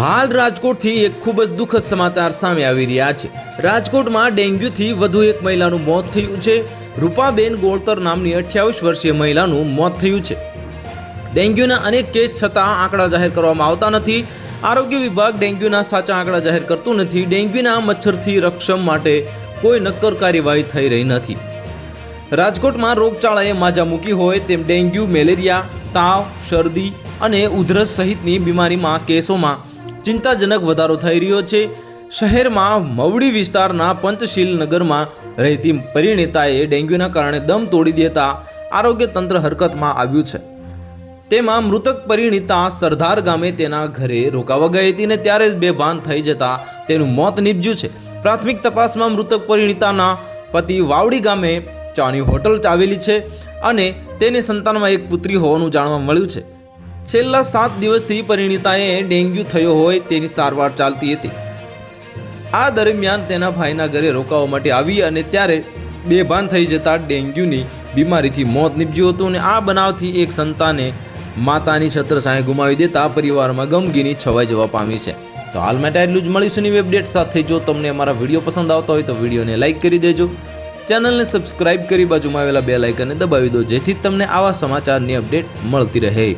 હાલ રાજકોટથી એક ખૂબ જ દુઃખદ સમાચાર સામે આવી રહ્યા છે. રાજકોટમાં ડેન્ગ્યુથી વધુ એક મહિલાનું મોત થયું છે. રૂપાબેન ગોળતર નામની અઠ્યાવીસ વર્ષીય મહિલાનું મોત થયું છે. ડેન્ગ્યુના અનેક કેસ છતાં આંકડા જાહેર કરવામાં આવતા નથી. આરોગ્ય વિભાગ ડેન્ગ્યુના સાચા આંકડા જાહેર કરતું નથી. ડેન્ગ્યુના મચ્છરથી રક્ષણ માટે કોઈ નક્કર કાર્યવાહી થઈ રહી નથી. રાજકોટમાં રોગચાળાએ માજા મૂકી હોય તેમ ડેન્ગ્યુ, મેલેરિયા, તાવ, શરદી અને ઉધરસ સહિતની બીમારીમાં કેસોમાં ચિંતાજનક વધારો થઈ રહ્યો છે. શહેરમાં મવડી વિસ્તારના પંચશીલ નગરમાં રહેતી પરિણીતાએ ડેન્ગ્યુના કારણે દમ તોડી દેતા આરોગ્ય તંત્ર હરકતમાં આવ્યું છે. તેમાં મૃતક પરિણીતા સરદાર ગામે તેના ઘરે રોકાવા ગઈ હતી ને ત્યારે જ બેભાન થઈ જતા તેનું મોત નીપજ્યું છે. પ્રાથમિક તપાસમાં મૃતક પરિણીતાના પતિ વાવડી ગામે ચાની હોટલ ચાવેલી છે અને તેને સંતાનમાં એક પુત્રી હોવાનું જાણવા મળ્યું છે. છેલ્લા સાત દિવસથી પરિણીતાએ ડેન્ગ્યુ થયો હોય તેની સારવાર ચાલતી હતી. આ દરમિયાન તેના ભાઈના ઘરે રોકાવા માટે આવી અને ત્યારે બેભાન થઈ જતા ડેન્ગ્યુની બીમારીથી મોત નીપજ્યું હતું અને આ બનાવથી એક સંતાને માતાની છત્રછાયા ગુમાવી દેતા પરિવારમાં ગમગીની છવાઈ જવા પામી છે. તો હાલ માટે એટલું જ મળીશું ની અપડેટ સાથે. જો તમને અમારા વીડિયો પસંદ આવતા હોય તો વિડીયોને લાઇક કરી દેજો. ચેનલને સબસ્ક્રાઇબ કરી બાજુમાં આવેલા બે લાઇકને દબાવી દો જેથી તમને આવા સમાચારની અપડેટ મળતી રહે.